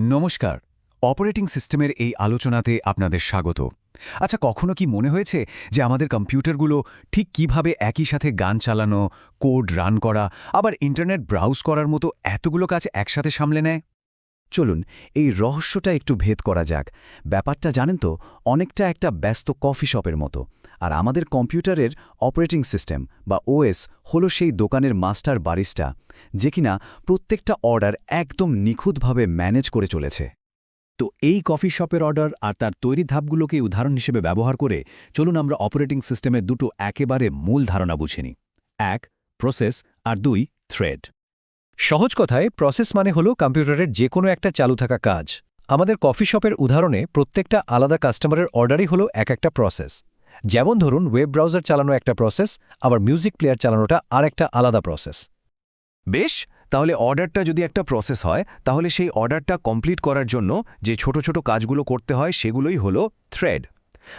নমস্কার। অপারেটিং সিস্টেমের এই আলোচনাতে আপনাদের স্বাগত। আচ্ছা কখনো কি মনে হয়েছে যে আমাদের কম্পিউটারগুলো ঠিক কীভাবে একই সাথে গান চালানো, কোড রান করা, আবার ইন্টারনেট ব্রাউজ করার মতো এতগুলো কাজ একসাথে সামলে নেয়? চলুন, এই রহস্যটা একটু ভেদ করা যাক। ব্যাপারটা জানেন তো, অনেকটা একটা ব্যস্ত কফি শপের মতো। আর আমাদের কম্পিউটারের অপারেটিং সিস্টেম বা ওএস হলো সেই দোকানের মাস্টার বারিস্টা, যে কিনা প্রত্যেকটা অর্ডার একদম নিখুঁতভাবে ম্যানেজ করে চলেছে। তো এই কফি শপের অর্ডার আর তার তৈরি ধাপগুলোকে উদাহরণ হিসেবে ব্যবহার করে চলুন আমরা অপারেটিং সিস্টেমের দুটো একেবারে মূল ধারণা বুঝে নিই। এক, প্রসেস, আর দুই, থ্রেড। সহজ কথায়, প্রসেস মানে হল কম্পিউটারের যে কোনো একটা চালু থাকা কাজ। আমাদের কফি শপের উদাহরণে প্রত্যেকটা আলাদা কাস্টমারের অর্ডারই হলো এক একটা প্রসেস। যেমন ধরুন ওয়েব ব্রাউজার চালানো একটা প্রসেস আবার মিউজিক প্লেয়ার চালানোটা আর একটা আলাদা প্রসেস বেশ, তাহলে অর্ডারটা যদি একটা প্রসেস হয়, তাহলে সেই অর্ডারটা কমপ্লিট করার জন্য যে ছোট ছোট কাজগুলো করতে হয়, সেগুলোই হলো থ্রেড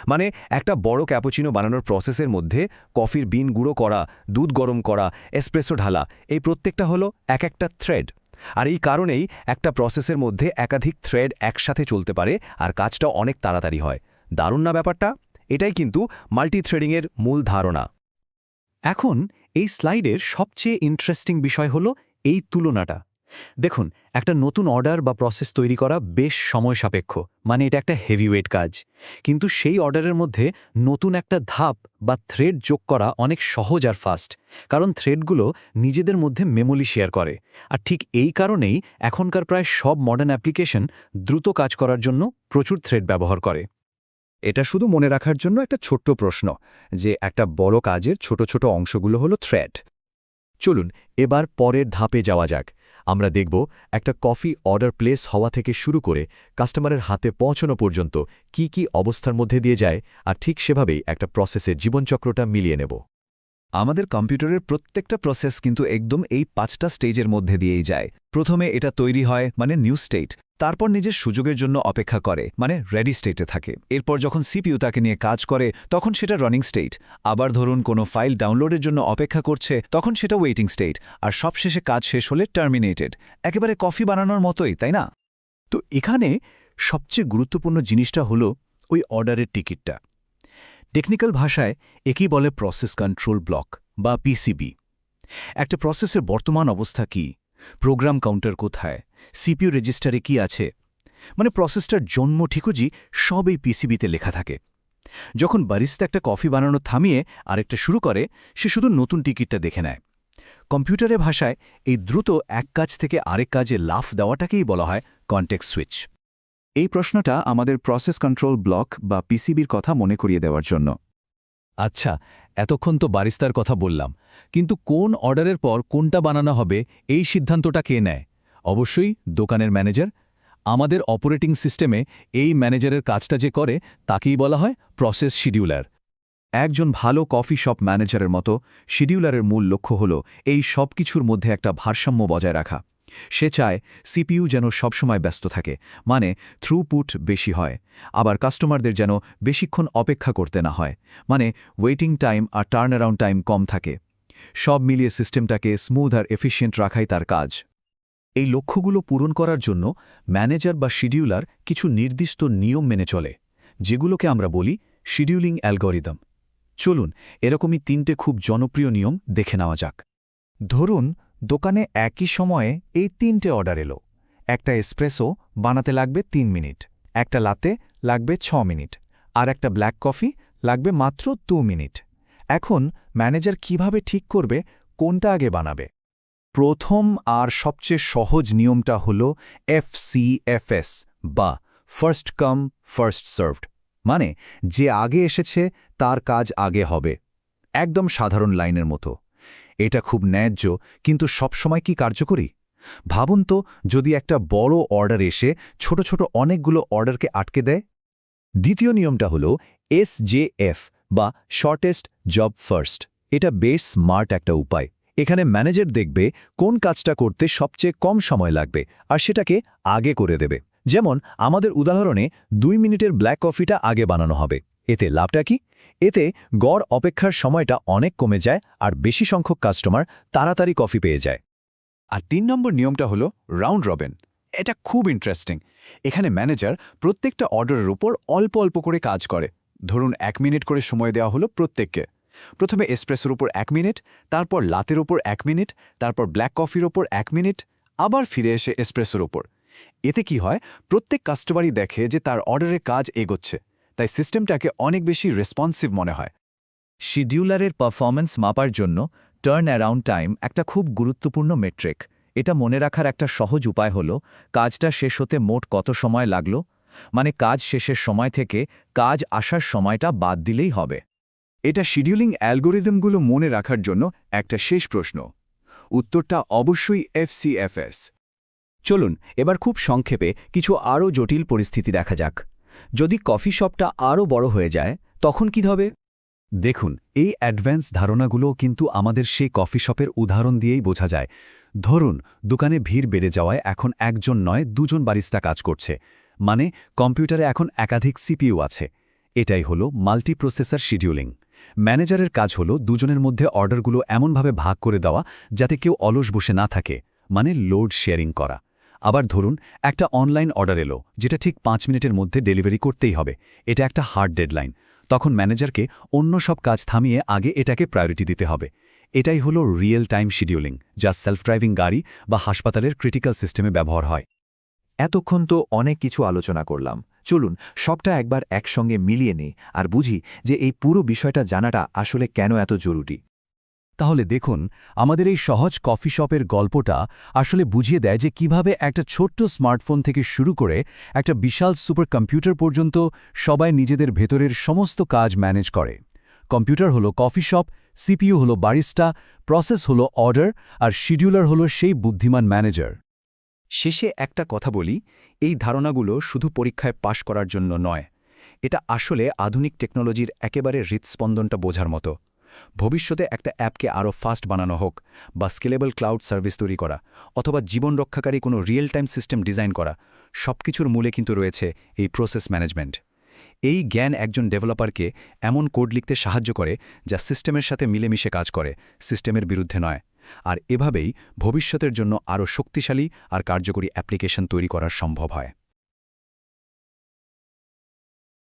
মানে একটা বড় ক্যাপুচিনো বানানোর প্রসেসের মধ্যে কফির বিন গুঁড়ো করা, দুধ গরম করা এসপ্রেসো ঢালা, এই প্রত্যেকটা হলো এক একটা থ্রেড আর এই কারণেই একটা প্রসেসের মধ্যে একাধিক থ্রেড একসাথে চলতে পারে, আর কাজটা অনেক তাড়াতাড়ি হয়। দারুণ না ব্যাপারটা? এটাই কিন্তু মাল্টি থ্রেডিংয়ের মূল ধারণা। এখন এই স্লাইডের সবচেয়ে ইন্টারেস্টিং বিষয় হল এই তুলনাটা। দেখুন, একটা নতুন অর্ডার বা প্রসেস তৈরি করা বেশ সময় সাপেক্ষ মানে এটা একটা হেভিওয়েট কাজ। কিন্তু সেই অর্ডারের মধ্যে নতুন একটা ধাপ বা থ্রেড যোগ করা অনেক সহজ আর ফাস্ট, কারণ থ্রেডগুলো নিজেদের মধ্যে মেমোলি শেয়ার করে। আর ঠিক এই কারণেই এখনকার প্রায় সব মডার্ন অ্যাপ্লিকেশন দ্রুত কাজ করার জন্য প্রচুর থ্রেড ব্যবহার করে। এটা শুধু মনে রাখার জন্য একটা ছোট্ট প্রশ্ন, যে একটা বড় কাজের ছোট ছোট অংশগুলো হলো থ্রেড চলুন, এবার পরের ধাপে যাওয়া যাক। আমরা দেখব একটা কফি অর্ডার প্লেস হওয়া থেকে শুরু করে কাস্টমারের হাতে পৌঁছানো পর্যন্ত কি কি অবস্থার মধ্যে দিয়ে যায়, আর ঠিক সেভাবেই একটা প্রসেসের জীবনচক্রটা মিলিয়ে নেব। আমাদের কম্পিউটারের প্রত্যেকটা প্রসেস কিন্তু একদম এই পাঁচটা স্টেজের মধ্যে দিয়েই যায়। প্রথমে এটা তৈরি হয় মানে নিউ স্টেট, তারপর নিজের সুযোগের জন্য অপেক্ষা করে মানে রেডি স্টেটে থাকে। এরপর যখন সিপিইউ তাকে নিয়ে কাজ করে, তখন সেটা রানিং স্টেট আবার ধরুন কোনো ফাইল ডাউনলোডের জন্য অপেক্ষা করছে, তখন সেটা ওয়েটিং স্টেট আর সবশেষে কাজ শেষ হলে টার্মিনেটেড একেবারে কফি বানানোর মতোই, তাই না? তো এখানে সবচেয়ে গুরুত্বপূর্ণ জিনিসটা হলো ওই অর্ডারের টিকিটটা টেকনিক্যাল ভাষায় একই বলে প্রসেস কন্ট্রোল ব্লক বা পিসিবি একটা প্রসেসের বর্তমান অবস্থা কি? প্রোগ্রাম কাউন্টার কোথায়? সিপিউ রেজিস্টারে কি আছে? মানে প্রসেসটার জন্ম ঠিকুজি সব এই পিসিবিতে লেখা থাকে। যখন বারিস্তা একটা কফি বানানো থামিয়ে আরেকটা শুরু করে, সে শুধু নতুন টিকিটটা দেখে নেয়। কম্পিউটারের ভাষায় এই দ্রুত এক কাজ থেকে আরেক কাজে লাফ দেওয়াটাকেই বলা হয় কন্টেক্ট সুইচ এই প্রশ্নটা আমাদের প্রসেস কন্ট্রোল ব্লক বা পিসিবির কথা মনে করিয়ে দেওয়ার জন্য। আচ্ছা এতক্ষণ তো বারিস্তার কথা বললাম, কিন্তু কোন অর্ডারের পর কোনটা বানানো হবে, এই সিদ্ধান্তটা কে নেয়? অবশ্যই দোকানের ম্যানেজার। আমাদের অপারেটিং সিস্টেমে এই ম্যানেজারের কাজটা যে করে, তাকেই বলা হয় প্রসেস শিডিউলার একজন ভালো কফি শপ ম্যানেজারের মতো শিডিউলারের মূল লক্ষ্য হল এই সব কিছুর মধ্যে একটা ভারসাম্য বজায় রাখা। সে চায় সিপিইউ যেন সবসময় ব্যস্ত থাকে মানে থ্রুপুট বেশি হয়, আবার কাস্টমারদের যেন বেশিক্ষণ অপেক্ষা করতে না হয় মানে ওয়েটিং টাইম আর টার্ন অ্যারাউন্ড টাইম কম থাকে। সব মিলিয়ে সিস্টেমটাকে স্মুথ আর এফিশিয়েন্ট রাখাই তার কাজ। এই লক্ষ্যগুলো পূরণ করার জন্য ম্যানেজার বা শিডিউলার কিছু নির্দিষ্ট নিয়ম মেনে চলে, যেগুলোকে আমরা বলি শিডিউলিং অ্যালগরিদম। চলুন, এরকমই তিনটে খুব জনপ্রিয় নিয়ম দেখে নেওয়া যাক। ধরুন দোকানে একই সময়ে এই তিনটে অর্ডার এলো। একটা এসপ্রেসো বানাতে লাগবে তিন মিনিট, একটা লাতে লাগবে ছ মিনিট, আর একটা ব্ল্যাক কফি লাগবে মাত্র দু মিনিট। এখন ম্যানেজার কীভাবে ঠিক করবে, কোনটা আগে বানাবে? প্রথম আর সবচেয়ে সহজ নিয়মটা হল এফসিএফএস বা ফার্স্ট কাম, ফার্স্ট সার্ভড। মানে যে আগে এসেছে, তার কাজ আগে হবে। একদম সাধারণ লাইনের মতো। এটা খুব ন্যায্য, কিন্তু সবসময় কি কার্যকরী? ভাবুন তো, যদি একটা বড় অর্ডার এসে ছোট ছোট অনেকগুলো অর্ডারকে আটকে দেয়। দ্বিতীয় নিয়মটা হল এসজেএফ বা শর্টেস্ট জব ফার্স্ট। এটা বেশ স্মার্ট একটা উপায়। এখানে ম্যানেজার দেখবে কোন কাজটা করতে সবচেয়ে কম সময় লাগবে আর সেটাকে আগে করে দেবে। যেমন, আমাদের উদাহরণে দুই মিনিটের ব্ল্যাক কফিটা আগে বানানো হবে। এতে লাভটা কি? এতে গড় অপেক্ষার সময়টা অনেক কমে যায় আর বেশি সংখ্যক কাস্টমার তাড়াতাড়ি কফি পেয়ে যায়। আর তিন নম্বর নিয়মটা হলো রাউন্ড রবেন এটা খুব ইন্টারেস্টিং এখানে ম্যানেজার প্রত্যেকটা অর্ডারের উপর অল্প অল্প করে কাজ করে। ধরুন এক মিনিট করে সময় দেওয়া হলো প্রত্যেককে। প্রথমে এসপ্রেসোর উপর এক মিনিট তারপর লাতের ওপর এক মিনিট তারপর ব্ল্যাক কফির ওপর এক মিনিট আবার ফিরে এসে এসপ্রেসোর ওপর এতে কি হয়? প্রত্যেক কাস্টমারই দেখে যে তার অর্ডারের কাজ এগোচ্ছে। তাই সিস্টেমটাকে অনেক বেশি রেসপন্সিভ মনে হয়। শিডিউলারের পারফরম্যান্স মাপার জন্য টার্ন অ্যারাউন্ড টাইম একটা খুব গুরুত্বপূর্ণ মেট্রিক এটা মনে রাখার একটা সহজ উপায় হল, কাজটা শেষ হতে মোট কত সময় লাগল? মানে কাজ শেষের সময় থেকে কাজ আসার সময়টা বাদ দিলেই হবে। এটা শিডিউলিং অ্যালগোরিদমগুলো মনে রাখার জন্য একটা শেষ প্রশ্ন। উত্তরটা অবশ্যই এফসিএফএস চলুন, এবার খুব সংক্ষেপে কিছু আরও জটিল পরিস্থিতি দেখা যাক। যদি কফি শপটা আরও বড় হয়ে যায়, তখন কি হবে? দেখুন, এই অ্যাডভান্স ধারণাগুলো কিন্তু আমাদের সেই কফি শপের উদাহরণ দিয়েই বোঝা যায়। ধরুন, দোকানে ভিড় বেড়ে যাওয়ায় এখন একজন নয়, দুজন বারিস্তা কাজ করছে। মানে কম্পিউটারে এখন একাধিক সিপিইউ আছে। এটাই হলো মাল্টিপ্রসেসর শিডিউলিং। ম্যানেজারের কাজ হলো দুজনের মধ্যে অর্ডারগুলো এমনভাবে ভাগ করে দেওয়া, যাতে কেউ অলস বসে না থাকে। মানে লোড শেয়ারিং করা। আবার ধরুন, একটা অনলাইন অর্ডার এলো, যেটা ঠিক পাঁচ মিনিটের মধ্যে ডেলিভারি করতেই হবে। এটা একটা হার্ড ডেডলাইন। তখন ম্যানেজারকে অন্য সব কাজ থামিয়ে আগে এটাকে প্রায়োরিটি দিতে হবে। এটাই হলো রিয়েল টাইম শিডিউলিং, যা সেলফ ড্রাইভিং গাড়ি বা হাসপাতালের ক্রিটিক্যাল সিস্টেমে ব্যবহার হয়। এতক্ষণ তো অনেক কিছু আলোচনা করলাম। চলুন, সবটা একবার একসঙ্গে মিলিয়ে নেই আর বুঝি যে এই পুরো বিষয়টা জানাটা আসলে কেন এত জরুরি। তাহলে দেখুন, আমাদের এই সহজ কফি শপের গল্পটা আসলে বুঝিয়ে দেয় যে কীভাবে একটা ছোট্ট স্মার্টফোন থেকে শুরু করে একটা বিশাল সুপার কম্পিউটার পর্যন্ত সবাই নিজেদের ভেতরের সমস্ত কাজ ম্যানেজ করে। কম্পিউটার হলো কফি শপ, সিপিইউ হলো বারিস্টা, প্রসেস হলো অর্ডার, আর শিডিউলার হলো সেই বুদ্ধিমান ম্যানেজার। শেষে একটা কথা বলি, এই ধারণাগুলো শুধু পরীক্ষায় পাশ করার জন্য নয়, এটা আসলে আধুনিক টেকনোলজির একেবারে হৃৎস্পন্দনটা বোঝার মতো। ভবিষ্যতে একটা অ্যাপকে আরও ফাস্ট বানানো হোক বা স্কেলেবল ক্লাউড সার্ভিস তৈরি করা অথবা জীবন রক্ষাকারী কোনো রিয়েল টাইম সিস্টেম ডিজাইন করা, সবকিছুর মূলে কিন্তু রয়েছে এই প্রসেস ম্যানেজমেন্ট। এই জ্ঞান একজন ডেভেলপারকে এমন কোড লিখতে সাহায্য করে যা সিস্টেমের সাথে মিলেমিশে কাজ করে, সিস্টেমের বিরুদ্ধে নয়। আর এভাবেই ভবিষ্যতের জন্য আরও শক্তিশালী আর কার্যকরী অ্যাপ্লিকেশন তৈরি করা সম্ভব হয়।